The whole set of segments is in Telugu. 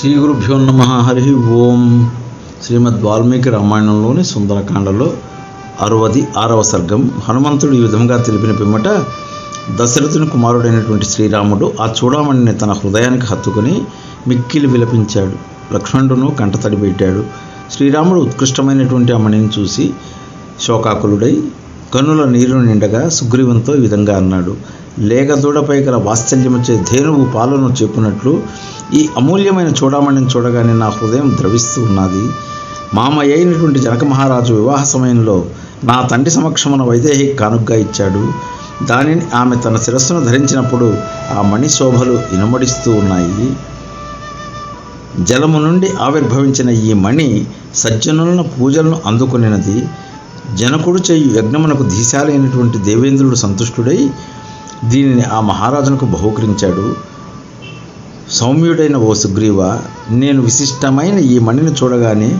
శ్రీ గురుభ్యో నమ హరి ఓం. శ్రీమద్ వాల్మీకి రామాయణంలోని సుందరకాండలో అరవది ఆరవ సర్గం. హనుమంతుడు ఈ విధంగా తెలిపిన పిమ్మట దశరథుని కుమారుడైనటువంటి శ్రీరాముడు ఆ చూడమణిని తన హృదయానికి హత్తుకుని మిక్కిలి విలపించాడు. లక్ష్మణుడును కంటతడి పెట్టాడు. శ్రీరాముడు ఉత్కృష్టమైనటువంటి ఆ మణిని చూసి శోకాకులుడై కన్నుల నీరు నిండగా సుగ్రీవంతో ఈ విధంగా అన్నాడు. లేక దూడపై గల వాత్సల్యమచ్చే ధేనువు పాలను చెప్పినట్లు ఈ అమూల్యమైన చూడమణిని చూడగానే నా హృదయం ద్రవిస్తూ ఉన్నది. మామయ్య అయినటువంటి జనక మహారాజు వివాహ సమయంలో నా తండ్రి సమక్షమున వైదేహి కానుగ్గా ఇచ్చాడు. దానిని ఆమె తన శిరస్సును ధరించినప్పుడు ఆ మణి శోభలు ఇనమడిస్తూ ఉన్నాయి. జలము నుండి ఆవిర్భవించిన ఈ మణి సజ్జనులను పూజలను అందుకునినది. జనకుడు చేయు యజ్ఞమునకు ధీశాలైనటువంటి దేవేంద్రుడు సంతుష్టుడై దీనిని ఆ మహారాజునకు బహూకరించాడు. సౌమ్యుడైన ఓ సుగ్రీవ నేను విశిష్టమైన ఈ మణిని చూడగానే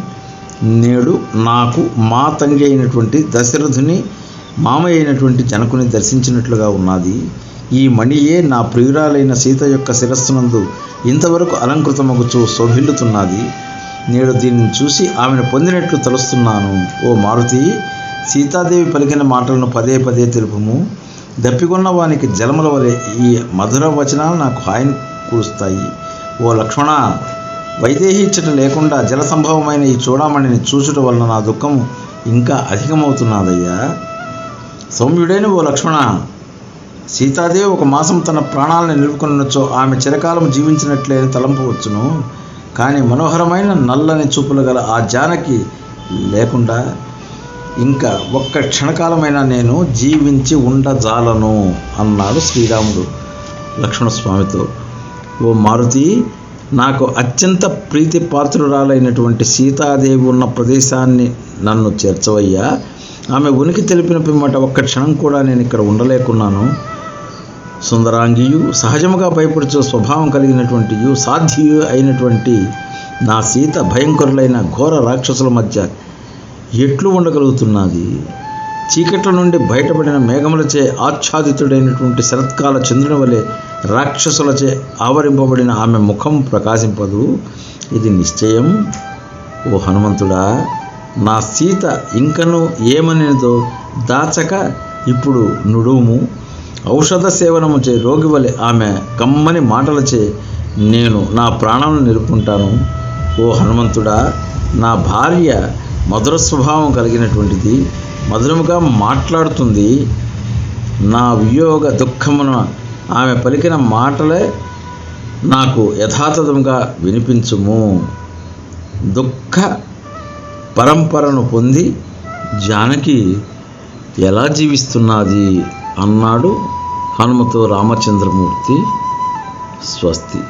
నేడు నాకు మా తండ్రి అయినటువంటి దశరథుని మామయ్య అయినటువంటి జనకుని దర్శించినట్లుగా ఉన్నది. ఈ మణియే నా ప్రియురాలైన సీత యొక్క శిరస్సునందు ఇంతవరకు అలంకృతమగుచు శోభిల్లుతున్నది. నేడు దీనిని చూసి ఆమెను పొందినట్లు తలుస్తున్నాను. ఓ మారుతి సీతాదేవి పలికిన మాటలను పదే పదే తెలుపుము. దప్పికొన్న వానికి జలముల వలె ఈ మధుర వచనాలు నాకు హాయిని కూరుస్తాయి. ఓ లక్ష్మణ వైదేహీచ్చట లేకుండా జల సంభవమైన ఈ చూడమణిని చూచుట వలన నా దుఃఖము ఇంకా అధికమవుతున్నదయ్యా. సౌమ్యుడైన ఓ లక్ష్మణ సీతాదేవి ఒక మాసం తన ప్రాణాలను నిలుపుకున్నచో ఆమె చిరకాలం జీవించినట్లే తలంపవచ్చును కానీ మనోహరమైన నల్లని చూపులు గల ఆ జానకి లేకుండా ఇంకా ఒక్క క్షణకాలమైనా నేను జీవించి ఉండజాలను అన్నాడు శ్రీరాముడు లక్ష్మణస్వామితో. ఓ మారుతి నాకు అత్యంత ప్రీతి పాత్రురాలైనటువంటి సీతాదేవి ఉన్న ప్రదేశాన్ని నన్ను చేర్చవయ్యా. ఆమె ఉనికి తెలిపిన పిమ్మట ఒక్క క్షణం కూడా నేను ఇక్కడ ఉండలేకున్నాను. సుందరాంగియు సహజముగా భయపడుచు స్వభావం కలిగినటువంటియు సాధ్యు అయినటువంటి నా సీత భయంకరులైన ఘోర రాక్షసుల మధ్య ఎట్లు ఉండగలుగుతున్నది? చీకట్ల నుండి బయటపడిన మేఘములచే ఆచ్ఛాదితుడైనటువంటి శరత్కాల చంద్రుని వలె రాక్షసులచే ఆవరింపబడిన ఆమె ముఖం ప్రకాశింపదు. ఇది నిశ్చయం. ఓ హనుమంతుడా నా సీత ఇంకను ఏమనేదో దాచక ఇప్పుడు నుడుము. ఔషధ సేవనముచే రోగి వలె ఆమె కమ్మని మాటలచే నేను నా ప్రాణాలను నిలుపుకుంటాను. ఓ హనుమంతుడా నా భార్య మధుర స్వభావం కలిగినటువంటిది మధురముగా మాట్లాడుతుంది. నా వియోగ దుఃఖమున ఆమె పలికిన మాటలే నాకు యథాతథంగా వినిపించుము. దుఃఖ పరంపరను పొంది జానకి ఎలా జీవిస్తున్నది అన్నాడు హనుమతో రామచంద్రమూర్తి స్వస్తి.